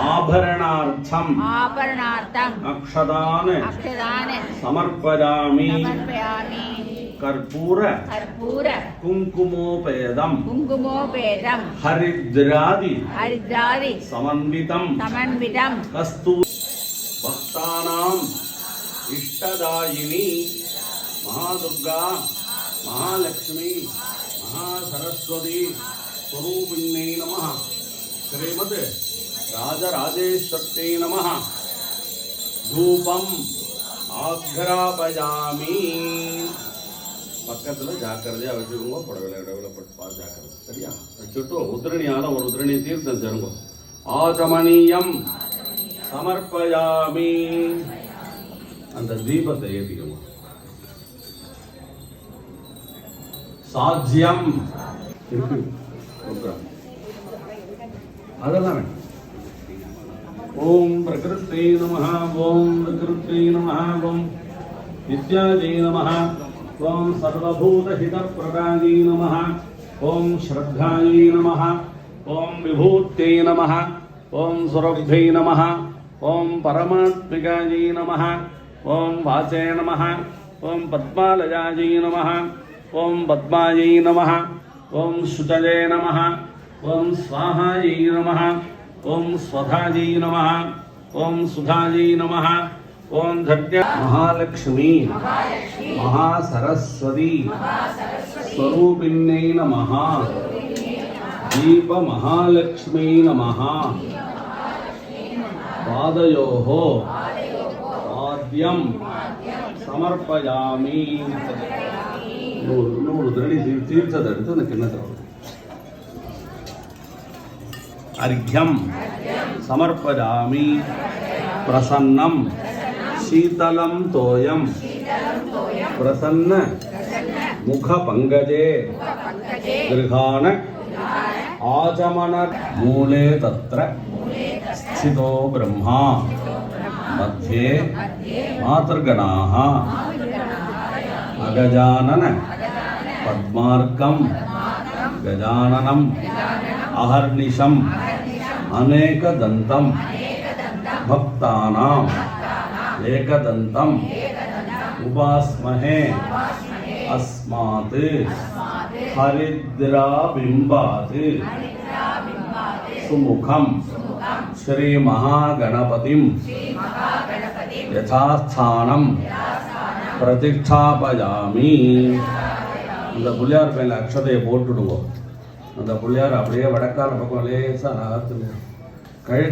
आभरणार्थम। आभरणार्थम। अक्षदान। अक्षदान। समर्पयामि। समर्पयामि। कर्पूर। कर्पूर। कुंकुमोपेदम कुंकुमोपेदम हरिद्रादि। हरिद्रादि। समन्वितम। समन्वितम। कस्तू। भक्तानां इष्टदायिनी। महादुर्गा। महालक्ष्मी। महासरस्वती। स्वरूपिण्यै नमः। श्रीमते ராஜராஜேஸ்வரத்தை நம தூபம் ஆக்ராபஜாமி பக்கத்தில் ஜாக்கிரதையாக வச்சுக்கோங்க. புடவை இடவில் பட்டு ஜாக்கிரதை சரியா? வச்சுட்டு உதிரணியால் ஒரு உதிரணி தீர்த்தம் தருங்க ஆச்சமணியம் சமர்ப்பயாமி. அந்த தீபத்தை ஏற்றிக்கோங்க சாத்தியம் அதெல்லாம் வேணும் ఓం ప్రకృత్యై నమ ఓం ప్రకృత్యై నమ ఓం విద్యాదై నమ ఓం సర్వభూతహితప్రదాయై నమ ఓం శ్రద్ధాయై నమ ఓం విభూత్యై నమ ఓం సురభ్యై నమ ఓం పరమాత్మికాయై నమ ఓం వాచే నమ ఓం పద్మాలయాయై నమ ఓం పద్మాయై నమ ఓం శుతయే నమ ఓం స్వాహాయై నమ ओम स्वधाजी नम ओम सुधाजी नम ओम धन्य महालक्ष्मी महासरस्वती स्वरूपिण्यै नमः दीप महालक्ष्मी नमः पादयोः पाद्यं समर्पयामि नूर नूर ದರಣಿ तीर्थ ಅಂತ ನನ್ನ ಕಿನ್ನದ अर्घ्यम समर्पयामि। प्रसन्नं शीतलं तोयं प्रसन्न। मुखपङ्कजे गृहाण। आचमन। मूले तत्र। स्थितो ब्रह्मा। मध्ये मातृगणाः। अगजानन। पद्मार्कं गजाननं अहर्निशम् अनेकदन्तं भक्तानाम् एकदन्तम् उपास्महे अस्मात् हरिद्राबिम्बात् सुमुखं श्रीमहागणपतिं यथास्थानं பிரதிஷ்டாபயாமி அந்த பிள்ளையார் மேல அக்ஷதையை போட்டுடுவோம் அந்த பிள்ளையார் அப்படியே வடக்கால பக்கம் லேசாக நகர்த்துங்க கழுத்து